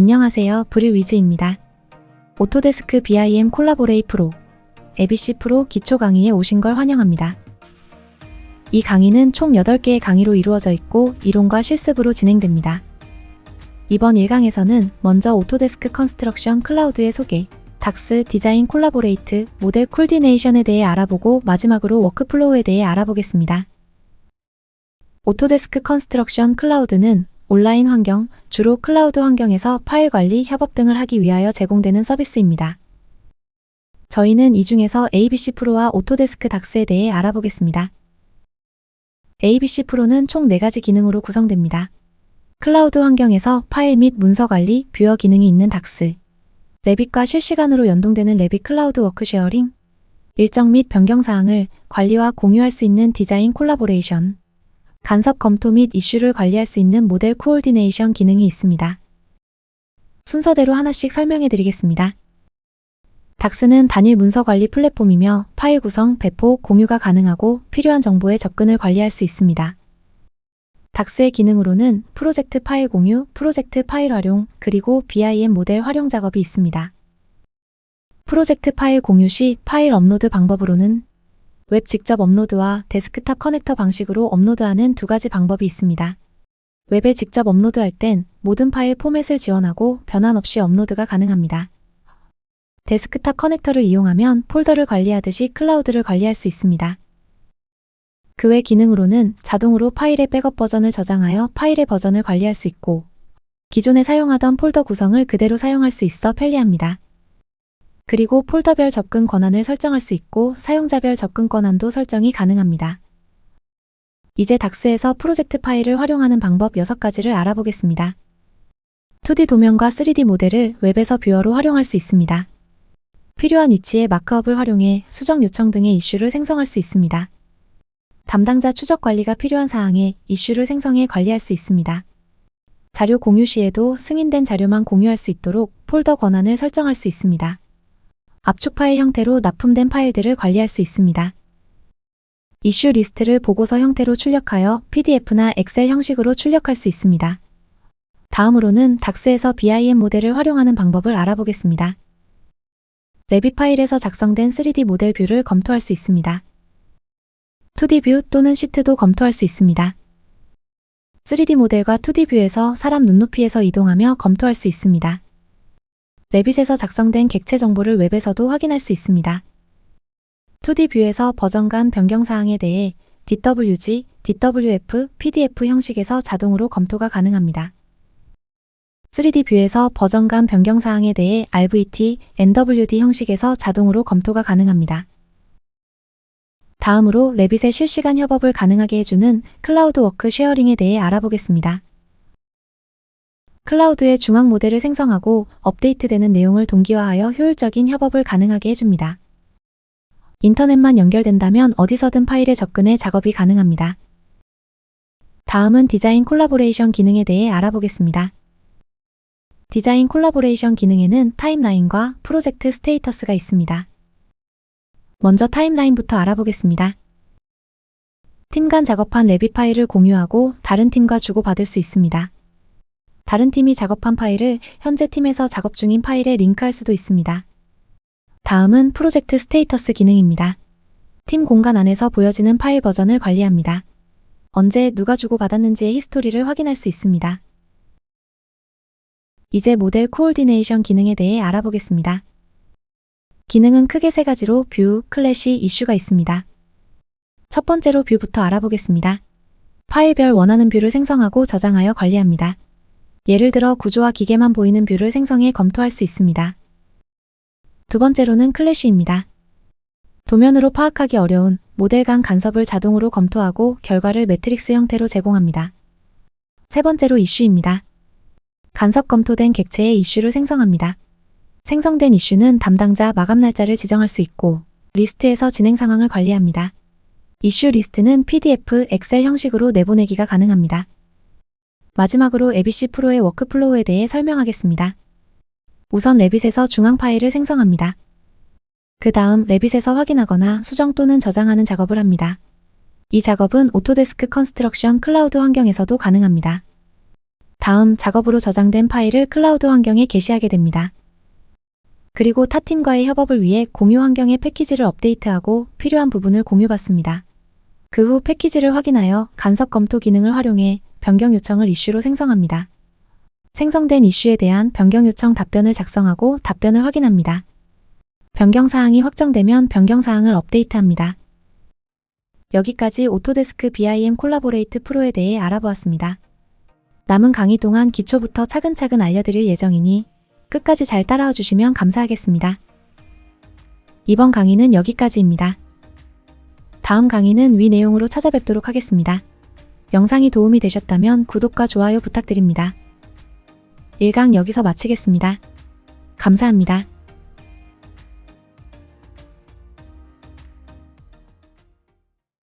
안녕하세요. 브류위즈입니다. 오토데스크 BIM 콜라보레이 프로, ABC 프로 기초 강의에 오신 걸 환영합니다. 이 강의는 총 8개의 강의로 이루어져 있고 이론과 실습으로 진행됩니다. 이번 1강에서는 먼저 오토데스크 컨스트럭션 클라우드의 소개, 닥스 디자인 콜라보레이트, 모델 콜디네이션에 대해 알아보고 마지막으로 워크플로우에 대해 알아보겠습니다. 오토데스크 컨스트럭션 클라우드는 온라인 환경, 주로 클라우드 환경에서 파일 관리, 협업 등을 하기 위하여 제공되는 서비스입니다. 저희는 이 중에서 ABC 프로와 오토데스크 닥스에 대해 알아보겠습니다. ABC 프로는 총 4가지 기능으로 구성됩니다. 클라우드 환경에서 파일 및 문서 관리, 뷰어 기능이 있는 닥스, 레빗과 실시간으로 연동되는 레빗 클라우드 워크 쉐어링, 일정 및 변경 사항을 관리와 공유할 수 있는 디자인 콜라보레이션, 간섭 검토 및 이슈를 관리할 수 있는 모델 코올디네이션 기능이 있습니다. 순서대로 하나씩 설명해 드리겠습니다. 닥스는 단일 문서 관리 플랫폼이며 파일 구성, 배포, 공유가 가능하고 필요한 정보의 접근을 관리할 수 있습니다. 닥스의 기능으로는 프로젝트 파일 공유, 프로젝트 파일 활용, 그리고 BIM 모델 활용 작업이 있습니다. 프로젝트 파일 공유 시 파일 업로드 방법으로는 웹 직접 업로드와 데스크탑 커넥터 방식으로 업로드하는 두 가지 방법이 있습니다. 웹에 직접 업로드할 땐 모든 파일 포맷을 지원하고 변환 없이 업로드가 가능합니다. 데스크탑 커넥터를 이용하면 폴더를 관리하듯이 클라우드를 관리할 수 있습니다. 그 외 기능으로는 자동으로 파일의 백업 버전을 저장하여 파일의 버전을 관리할 수 있고 기존에 사용하던 폴더 구성을 그대로 사용할 수 있어 편리합니다. 그리고 폴더별 접근 권한을 설정할 수 있고 사용자별 접근 권한도 설정이 가능합니다. 이제 닥스에서 프로젝트 파일을 활용하는 방법 6가지를 알아보겠습니다. 2D 도면과 3D 모델을 웹에서 뷰어로 활용할 수 있습니다. 필요한 위치에 마크업을 활용해 수정 요청 등의 이슈를 생성할 수 있습니다. 담당자 추적 관리가 필요한 사항에 이슈를 생성해 관리할 수 있습니다. 자료 공유 시에도 승인된 자료만 공유할 수 있도록 폴더 권한을 설정할 수 있습니다. 압축 파일 형태로 납품된 파일들을 관리할 수 있습니다. 이슈 리스트를 보고서 형태로 출력하여 PDF나 엑셀 형식으로 출력할 수 있습니다. 다음으로는 닥스에서 BIM 모델을 활용하는 방법을 알아보겠습니다. 레빗 파일에서 작성된 3D 모델 뷰를 검토할 수 있습니다. 2D 뷰 또는 시트도 검토할 수 있습니다. 3D 모델과 2D 뷰에서 사람 눈높이에서 이동하며 검토할 수 있습니다. 레빗에서 작성된 객체 정보를 웹에서도 확인할 수 있습니다. 2D 뷰에서 버전 간 변경 사항에 대해 DWG, DWF, PDF 형식에서 자동으로 검토가 가능합니다. 3D 뷰에서 버전 간 변경 사항에 대해 RVT, NWD 형식에서 자동으로 검토가 가능합니다. 다음으로 레빗의 실시간 협업을 가능하게 해주는 클라우드 워크 쉐어링에 대해 알아보겠습니다. 클라우드의 중앙 모델을 생성하고 업데이트되는 내용을 동기화하여 효율적인 협업을 가능하게 해줍니다. 인터넷만 연결된다면 어디서든 파일에 접근해 작업이 가능합니다. 다음은 디자인 콜라보레이션 기능에 대해 알아보겠습니다. 디자인 콜라보레이션 기능에는 타임라인과 프로젝트 스테이터스가 있습니다. 먼저 타임라인부터 알아보겠습니다. 팀 간 작업한 레빗 파일을 공유하고 다른 팀과 주고받을 수 있습니다. 다른 팀이 작업한 파일을 현재 팀에서 작업 중인 파일에 링크할 수도 있습니다. 다음은 프로젝트 스테이터스 기능입니다. 팀 공간 안에서 보여지는 파일 버전을 관리합니다. 언제 누가 주고받았는지의 히스토리를 확인할 수 있습니다. 이제 모델 코올디네이션 기능에 대해 알아보겠습니다. 기능은 크게 세 가지로 뷰, 클래시, 이슈가 있습니다. 첫 번째로 뷰부터 알아보겠습니다. 파일별 원하는 뷰를 생성하고 저장하여 관리합니다. 예를 들어 구조와 기계만 보이는 뷰를 생성해 검토할 수 있습니다. 두 번째로는 클래시입니다. 도면으로 파악하기 어려운 모델 간 간섭을 자동으로 검토하고 결과를 매트릭스 형태로 제공합니다. 세 번째로 이슈입니다. 간섭 검토된 객체의 이슈를 생성합니다. 생성된 이슈는 담당자 마감 날짜를 지정할 수 있고 리스트에서 진행 상황을 관리합니다. 이슈 리스트는 PDF, 엑셀 형식으로 내보내기가 가능합니다. 마지막으로 ABC 프로의 워크플로우에 대해 설명하겠습니다. 우선 레빗에서 중앙 파일을 생성합니다. 그 다음 레빗에서 확인하거나 수정 또는 저장하는 작업을 합니다. 이 작업은 오토데스크 컨스트럭션 클라우드 환경에서도 가능합니다. 다음 작업으로 저장된 파일을 클라우드 환경에 게시하게 됩니다. 그리고 타 팀과의 협업을 위해 공유 환경의 패키지를 업데이트하고 필요한 부분을 공유받습니다. 그 후 패키지를 확인하여 간섭 검토 기능을 활용해 변경 요청을 이슈로 생성합니다. 생성된 이슈에 대한 변경 요청 답변을 작성하고 답변을 확인합니다. 변경 사항이 확정되면 변경 사항을 업데이트합니다. 여기까지 오토데스크 BIM 콜라보레이트 프로에 대해 알아보았습니다. 남은 강의 동안 기초부터 차근차근 알려드릴 예정이니 끝까지 잘 따라와 주시면 감사하겠습니다. 이번 강의는 여기까지입니다. 다음 강의는 위 내용으로 찾아뵙도록 하겠습니다. 영상이 도움이 되셨다면 구독과 좋아요 부탁드립니다. 1강 여기서 마치겠습니다. 감사합니다.